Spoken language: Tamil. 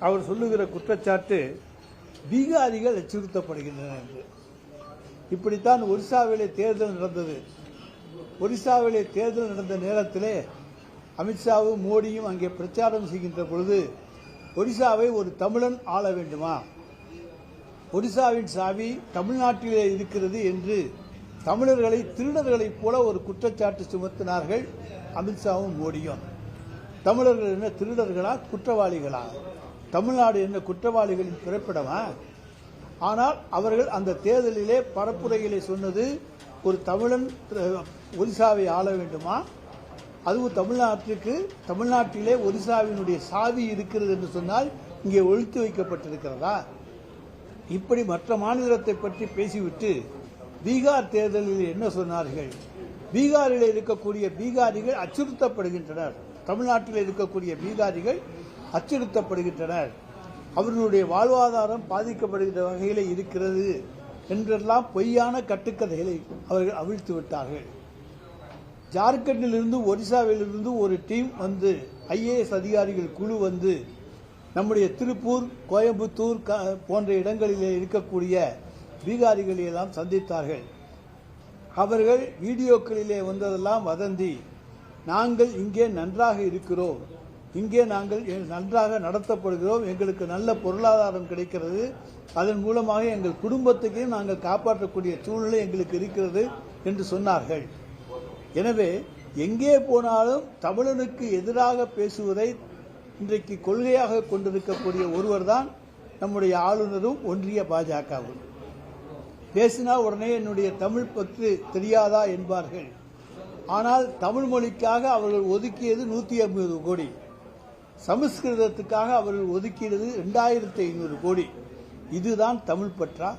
அவர் சொல்லுகிற குற்றச்சாட்டு பீகாரிகள் அச்சுறுத்தப்படுகின்றன என்று. இப்படித்தான் ஒரிசாவிலே தேர்தல் நடந்தது. ஒரிசாவிலே தேர்தல் நடந்த நேரத்திலே அமித்ஷாவும் மோடியும் அங்கே பிரச்சாரம் செய்கின்ற பொழுது ஒரிசாவை ஒரு தமிழன் ஆள வேண்டுமா? ஒரிசாவின் சாவி தமிழ்நாட்டிலே இருக்கிறது என்று தமிழர்களை திருடர்களைப் போல ஒரு குற்றச்சாட்டு சுமத்தினார்கள் அமித்ஷாவும் மோடியும். தமிழர்கள் என்ன திருடர்களா? குற்றவாளிகளா? தமிழ்நாடு என்ன குற்றவாளிகளின் பிறப்பிடமா? ஆனால் அவர்கள் அந்த தேர்தலிலே பரப்புரைகளை சொன்னது ஒரு தமிழன் ஒரிசாவை ஆள வேண்டுமா? அதுவும் தமிழ்நாட்டிற்கு தமிழ்நாட்டிலே ஒரிசாவினுடைய சாவி இருக்கிறது என்று சொன்னால் இங்கே ஒழித்து வைக்கப்பட்டிருக்கிறதா? இப்படி மற்ற மாநிலத்தை பற்றி பேசிவிட்டு பீகார் தேர்தலில் என்ன சொன்னார்கள்? பீகாரில் இருக்கக்கூடிய பீகாரிகள் அச்சுறுத்தப்படுகின்றனர். தமிழ்நாட்டில் இருக்கக்கூடிய பீகாரிகள் அச்சுறுத்தப்படுகின்றனர். அவர்களுடைய வாழ்வாதாரம் பாதிக்கப்படுகின்ற வகையில் இருக்கிறது என்றெல்லாம் பொய்யான கட்டுக்கதைகளை அவர்கள் அவிழ்த்து விட்டார்கள். ஜார்க்கண்டிலிருந்து ஒரிசாவிலிருந்து ஒரு டீம் வந்து ஐஏஎஸ் அதிகாரிகள் குழு வந்து நம்முடைய திருப்பூர் கோயம்புத்தூர் போன்ற இடங்களிலே இருக்கக்கூடிய பீகாரிகளை எல்லாம் சந்தித்தார்கள். அவர்கள் வீடியோக்களிலே வந்ததெல்லாம் வதந்தி நாங்கள் இங்கே நன்றாக இருக்கிறோம். இங்கே நாங்கள் எ- நன்றாக நடத்தப்படுகிறோம். எங்களுக்கு நல்ல பொருளாதாரம் கிடைக்கிறது. அதன் மூலமாக எங்கள் குடும்பத்துக்கே நாங்கள் காப்பாற்றக்கூடிய சூழ்நிலை எங்களுக்கு இருக்கிறது என்று சொன்னார்கள். எனவே எங்கே போனாலும் தமிழனுக்கு எதிராக பேசுவதை இன்றைக்கு கொள்கையாக கொண்டிருக்கக்கூடிய ஒருவர்தான் நம்முடைய ஆளுநரும் ஒன்றிய பாஜகவும். பேசினா உடனே என்னுடைய தமிழ் பற்று தெரியாதா என்பார்கள். ஆனால் தமிழ் மொழிக்காக அவர்கள் ஒதுக்கியது நூற்றி ஐம்பது கோடி. சமஸ்கிருதத்துக்காக அவர்கள் ஒதுக்கியது ரெண்டாயிரத்தி ஐநூறு கோடி. இதுதான் தமிழ் பற்றா?